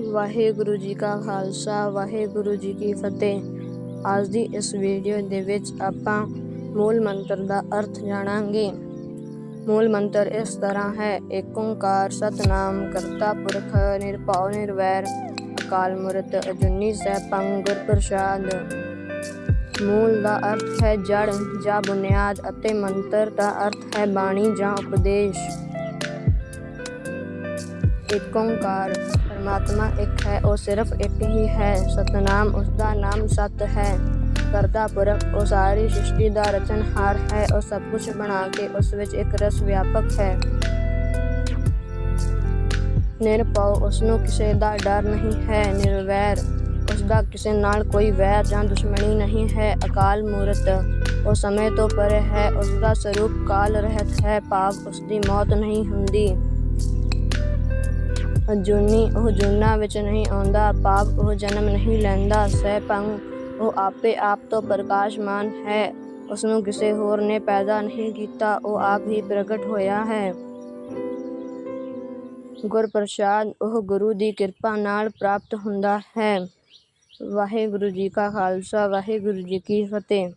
ਵਾਹਿਗੁਰੂ ਜੀ ਕਾ ਖਾਲਸਾ, ਵਾਹਿਗੁਰੂ ਜੀ ਕੀ ਫਤਿਹ। ਅੱਜ ਦੀ ਇਸ ਵੀਡੀਓ ਦੇ ਵਿੱਚ ਆਪਾਂ ਮੂਲ ਮੰਤਰ ਦਾ ਅਰਥ ਜਾਣਾਂਗੇ। ਮੂਲ ਮੰਤਰ ਇਸ ਤਰ੍ਹਾਂ ਹੈ ਏਕ ਓੰਕਾਰ ਸਤਨਾਮ ਕਰਤਾ ਪੁਰਖ, ਨਿਰਭਉ, ਨਿਰਵੈਰ, ਅਕਾਲ ਮੂਰਤ, ਅਜੂਨੀ ਸੈਭੰ, ਗੁਰ ਪ੍ਰਸਾਦ। ਮੂਲ ਦਾ ਅਰਥ ਹੈ ਜੜ ਜਾਂ ਬੁਨਿਆਦ ਅਤੇ ਮੰਤਰ ਦਾ ਅਰਥ ਹੈ ਬਾਣੀ ਜਾਂ ਉਪਦੇਸ਼। ਏਕ ਓੰਕਾਰ ਪਰਮਾਤਮਾ ਇੱਕ ਹੈ, ਉਹ ਸਿਰਫ ਇੱਕ ਹੀ ਹੈ। ਸਤਨਾਮ ਉਸ ਦਾ ਨਾਮ ਸਤ ਹੈ। ਕਰਤਾ ਪੁਰਖ ਉਹ ਸਾਰੀ ਸ੍ਰਿਸ਼ਟੀ ਦਾ ਰਚਨਹਾਰ ਹੈ। ਉਹ ਸਭ ਕੁਝ ਬਣਾ ਕੇ ਉਸ ਵਿੱਚ ਇੱਕ ਰਸ ਵਿਆਪਕ ਹੈ। ਨਿਰਭਉ ਉਸ ਨੂੰ ਕਿਸੇ ਦਾ ਡਰ ਨਹੀਂ ਹੈ। ਨਿਰਵੈਰ ਉਸ ਦਾ ਕਿਸੇ ਨਾਲ ਕੋਈ ਵੈਰ ਜਾਂ ਦੁਸ਼ਮਣੀ ਨਹੀਂ ਹੈ। ਅਕਾਲ ਮੂਰਤ, ਉਹ ਸਮੇਂ ਤੋਂ ਪਰੇ ਹੈ। ਉਸ ਦਾ ਸਰੂਪ ਕਾਲ ਰਹਿਤ ਹੈ। ਭਾਵ ਉਸ ਦੀ ਮੌਤ ਨਹੀਂ ਹੁੰਦੀ। ਅਜੂਨੀ ਉਹ ਜੂਨਾ ਵਿੱਚ ਨਹੀਂ ਆਉਂਦਾ, ਪਾਪ ਉਹ ਜਨਮ ਨਹੀਂ ਲੈਂਦਾ ਸਹਿਪੰਗ ਉਹ ਆਪੇ ਆਪ ਤੋਂ ਪ੍ਰਕਾਸ਼ਮਾਨ ਹੈ। ਉਸ ਨੂੰ ਕਿਸੇ ਹੋਰ ਨੇ ਪੈਦਾ ਨਹੀਂ ਕੀਤਾ, ਉਹ ਆਪ ਹੀ ਪ੍ਰਗਟ ਹੋਇਆ ਹੈ। ਗੁਰ ਪ੍ਰਸਾਦ ਉਹ ਗੁਰੂ ਦੀ ਕਿਰਪਾ ਨਾਲ ਪ੍ਰਾਪਤ ਹੁੰਦਾ ਹੈ। ਵਾਹਿਗੁਰੂ ਜੀ ਕਾ ਖਾਲਸਾ, ਵਾਹਿਗੁਰੂ ਜੀ ਕੀ ਫਤਿਹ।